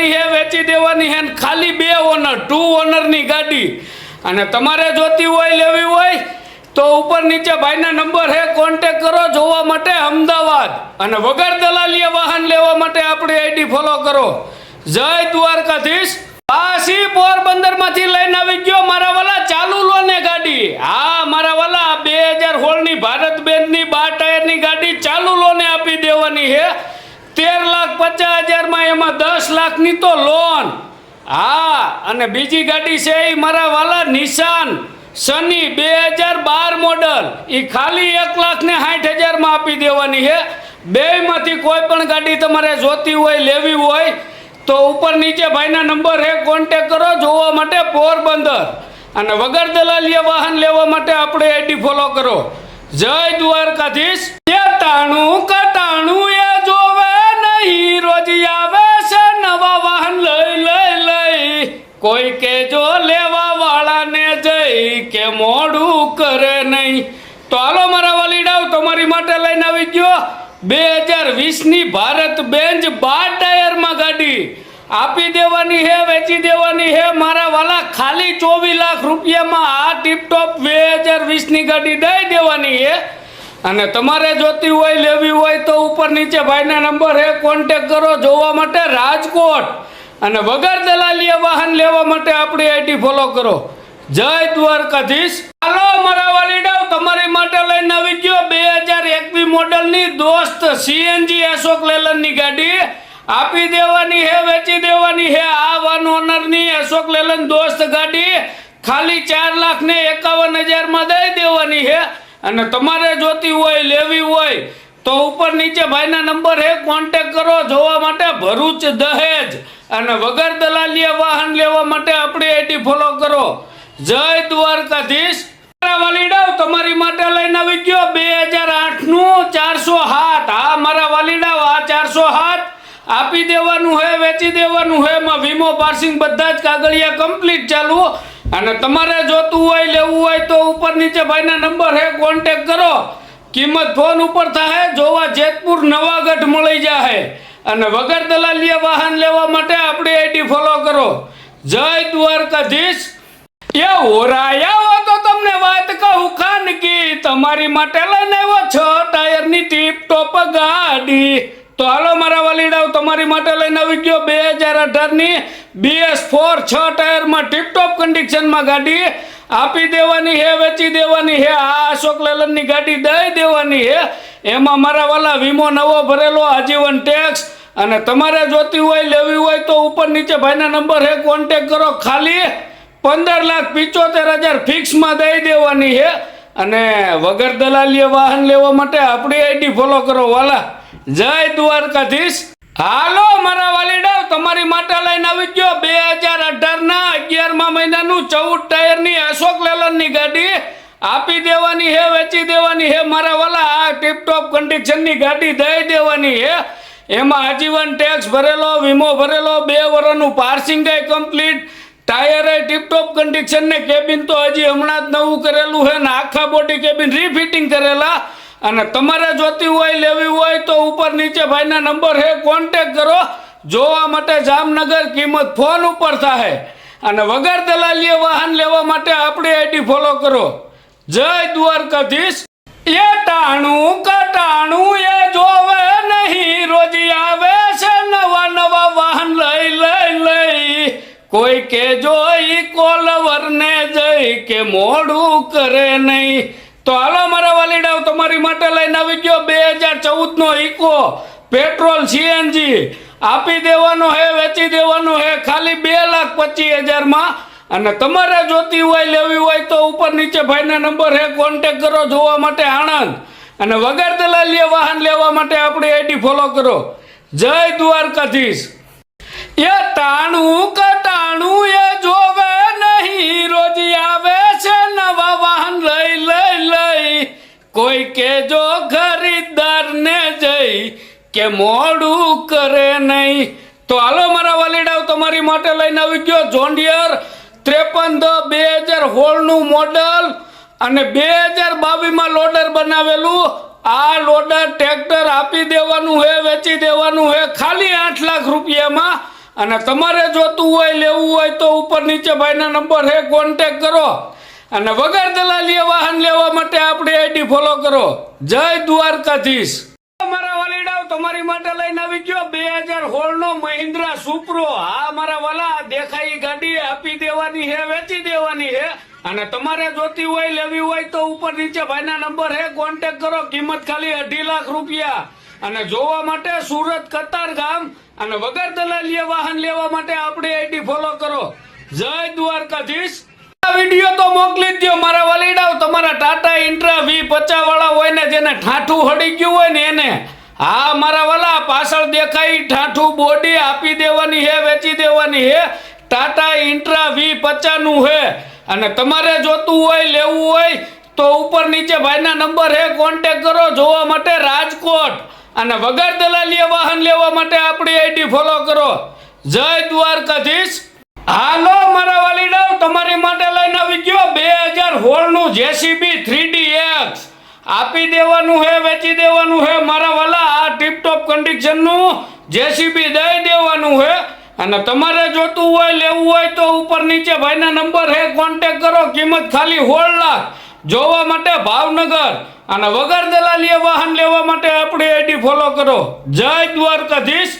દેવાની હે, વેચી દેવાની હે ખાલી બે ઓનર ટુ ઓનરની ગાડી. અને તમારે જોતી હોય, લેવી હોય, તો ઉપર નીચે ભાઈના નંબર હે કોન્ટેક કરો જોવા માટે અમદાવાદ. અને વગર દલાલીએ વાહન લેવા માટે આપણી આઈડી ફોલો કરો. જય દ્વારકાધીશ. પાછી પોરબંદરમાંથી લઈને આવી ગયો મારા વાલા ચાલુ લો ને ગાડી. હા, મારા વાલા બે હજાર સોળની ભારત બેંકની બાર ટાયરની ગાડી ચાલુ લો ને આપી દેવાની હે તેર લાખ પચાસ હજારમાં એમાં દસ લાખની તો લોન હા, અને બીજી ગાડી છે એ મારા વાલા નિશાન. સની બે હજાર બાર મોડલ એ ખાલી એક લાખ ને સાઠ હજારમાં આપી દેવાની છે. બેમાંથી કોઈ પણ ગાડી તમારે જોતી હોય, લેવી હોય, તો ઉપર નીચે ભાઈના નંબર હે કોન્ટેક કરો જોવા માટે પોરબંદર. અને વગર દલાલીએ વાહન લેવા માટે આપણે આઈડી ફોલો કરો. જય દ્વારકાધીશ. તાણું ટાણું કોઈ કે જો લેવા વાળાને જઈ કે મોડું કરે નહીં. તો હાલો મારા વાલીડાઓ, તમારી માટે લઈને આવી ગયો બે હજાર વીસની ભારત બેન્ચ બાર ટાયરમાં ગાડી. આપી દેવાની હે, વેચી દેવાની હે, મારા વાલા ખાલી ચોવીસ લાખ રૂપિયામાં આ ટીપટોપ બે હજાર વીસની ગાડી દઈ દેવાની હે. અને તમારે જોતી હોય, લેવી હોય તો ઉપર નીચે ભાઈના નંબર હે કોન્ટેક કરો, જોવા માટે રાજકોટ. અને વગર દલાલીએ વાહન લેવા માટે આપણી આઈડી ફોલો કરો. જય દ્વારકાધીશ. હાલો, મારા વાલીડાઓ, તમારી માટે લઈને આવી ગયો બે હજાર એકવી મોડલની દોસ્ત સીએનજી અશોક લેલનની ગાડી. આપી દેવાની હે, વેચી દેવાની હે, આ વન ઓનરની અશોક લેલન દોસ્ત ગાડી. ખાલી ચાર લાખ ને એકાવન હજારમાં દઈ દેવાની હે. અને તમારે જોતી હોય, લેવી હોય, તો ઉપર નીચે ભાઈના નંબર હે કોન્ટેક કરો. જોવા માટે ભરૂચ દહેજ. અને વગર દલાલીએ વાહન લેવા માટે આપણી આઈડી ફોલો કરો. જય દ્વારકાધીશ. મારા વાલીડાઓ તમારી માટે લઈને આવી ગયો બે હજાર આઠનું ચારસો હાથ હા મારા વાલીડાવ આ ચારસો હાથ આપી દેવાનું હે, વેચી દેવાનું હે, એમાં વીમો, પાર્સિંગ બધા જ કાગળિયા કમ્પ્લીટ ચાલુ. અને તમારે જોતું હોય, લેવું હોય તો ઉપર નીચે ભાઈના નંબર હે કોન્ટેક કરો. કિંમત ફોન ઉપર થાય જોવા જેતપુર નવાગઢ મળી જાય અને વગર દલાલીએ વાહન લેવા માટે આપણી આઈડી ફોલો કરો. જય દ્વારકાધીશ. એ ઓરાયા હો તો તમને વાત કહું, ખાનગી. તમારી માટે લઈને આવ્યો છ ટાયરની ટીપ ટોપ ગાડી. તો હાલો મારા વાલીડાઓ, તમારી માટે લઈને આવી ગયો બે હજાર અઢારની બીએસ ફોર છ ટાયરમાં ટીપટોપ કન્ડિશનમાં ગાડી. આપી દેવાની હે, વેચી દેવાની હે, આ અશોક લેલનની ગાડી દઈ દેવાની હે. એમાં મારા વાલા વીમો નવો ભરેલો, આજીવન ટેક્સ અને તમારે જોતી હોય, લેવી હોય તો ઉપર નીચે ભાઈના નંબર હે કોન્ટેક કરો. ખાલી પંદર લાખ પિચોતેર હજાર ફિક્સમાં દઈ દેવાની છે અને વગર દલાલીએ વાહન લેવા માટે આપણી આઈડી ફોલો કરો. વાલા, જય દ્વારકાધીશ. હાલો, મારા વાલીડાઓ તમારી માટે લઈને આવી ગયો બે હજાર અઢારના અગિયારમા મહિનાનું ચૌદ ટાયરની અશોક લેલનની ગાડી. આપી દેવાની હે, વેચી દેવાની હે. મારા વાલા, આ ટીપટોપ કન્ડિશનની ગાડી દઈ દેવાની હે. એમાં આજીવન ટેક્સ ભરેલો, વીમો ભરેલો, બે વર્ષનું પાર્સિંગ કમ્પ્લીટ ટાયરે ટીપટોપ કન્ડિશન ને કેબિન તો હજી હમણાં જ નવું કરેલું છે ને આખા બોડી કેબિન રીફિટિંગ કરેલા. અને તમારે જોતી હોય, લેવી હોય તો ઉપર નીચે ભાઈના નંબર હે કોન્ટેક કરો. જોવા માટે જામનગર કિંમત ફોન ઉપર થાય અને વગર દલાલીએ વાહન લેવા માટે આપણી આઈડી ફોલો કરો. જય દ્વારકાધીશ. એ ટાણું કટાણું એ જોવે નહીં. રોજ આવે છે નવા નવા વાહન લઈ લઈ લઈ. કોઈ કે જોઈ કોલવર ને જઈ કે મોડું કરે નહીં. તો હાલો મારા વાલીડાઓ, તમારી માટે લઈને આવી ગયો બે હજાર ચૌદ નો ઇકો પેટ્રોલ, સીએનજી આપી દેવાનો હે, વેચી દેવાનો હે, ખાલી બે લાખ પચીસ હજારમાં. અને તમારે જોતી હોય, લેવી હોય તો ઉપર નીચે ભાઈના નંબર હે કોન્ટેક કરો, જોવા માટે આણંદ. અને વગર દલાલીએ વાહન લેવા માટે આપણી આઈડી ફોલો કરો. જય દ્વારકાધીશ. એ તાણું કટાણું એ જોવે નહીં, રોજ આવે છે નવા વાહન લઈ લઈ લઈ. કોઈ કે જો ખરીદદાર ને જઈ કે મોડું કરે નહીં. તો હાલો મારા વાલીડાઓ, તમારી માટે લઈને આવી ગયો જોન્ડિયર ત્રેપન દ બે હજાર હોળનું મોડલ અને બે હજાર બાવીસમાં લોડર બનાવેલું. આ લોડર ટ્રેક્ટર આપી દેવાનું હે, વેચી દેવાનું હે, ખાલી આઠ લાખ રૂપિયામાં. અને તમારે જોતું હોય, લેવું હોય, તો ઉપર નીચે ભાઈના નંબર હે કોન્ટેક કરો. અને વગર દલાલીએ વાહન લેવા માટે આપણી આઈડી ફોલો કરો. જય દ્વારકાધીશ. મારા વાલીડાઓ તમારી માટે લઈને આવી ગયો. બે હજાર હોળનો મહિન્દ્રા સુપ્રો. આ અને તમારે જોતી હોય, લેવી હોય તો ઉપર નીચે ભાઈના નંબર હે કોન્ટેક કરો, કિંમત ખાલી અઢી લાખ રૂપિયા. અને જોવા માટે સુરત કતાર ગામ અને વગર દલાલીએ વાહન લેવા માટે આપણે આઈડી ફોલો કરો. જય દ્વારકાધીશ. વીડિયો તો મોકલી દો મારા વલીડાઓ તમારા ટાટા, ઇન્ટ્રા, વી પચાસ વાળા હોય ને જેને ઠાઠું હડી ગયું હોય ને એને, હા, મારા વાલા, પાછળ દેખાય ઠાઠું બોડી આપી દેવાની હે, વેચી દેવાની હે, ટાટા, ઇન્ટ્રા, વી પચાસનું હે. અને તમારે જોતું હોય, લેવું હોય, તો ઉપર નીચે ભાઈના નંબર હે કોન્ટેક કરો, જોવા માટે રાજકોટ. અને વગર દલાલીએ વાહન લેવા માટે આપણી આઈડી ફોલો કરો. જય દ્વારકાધીશ. હાલો, મારા વાલીડાઓ તમારી માટે લઈને આવી ગયો બે હજાર હોળનું જેસીબી થ્રી ડી એક્સ. આપી દેવાનું હે, વેચી દેવાનું હે, મારા વાલા, આ ટીપટોપ કન્ડિશનનું જેસીબી દઈ દેવાનું હે. અને તમારે જોતું હોય, લેવું હોય તો ઉપર નીચે ભાઈના નંબર હે કોન્ટેક કરો, કિંમત ખાલી હોળ લાખ. જોવા માટે ભાવનગર. અને વગર દલાલીએ વાહન લેવા માટે આપણી આઈડી ફોલો કરો. જય દ્વારકાધીશ.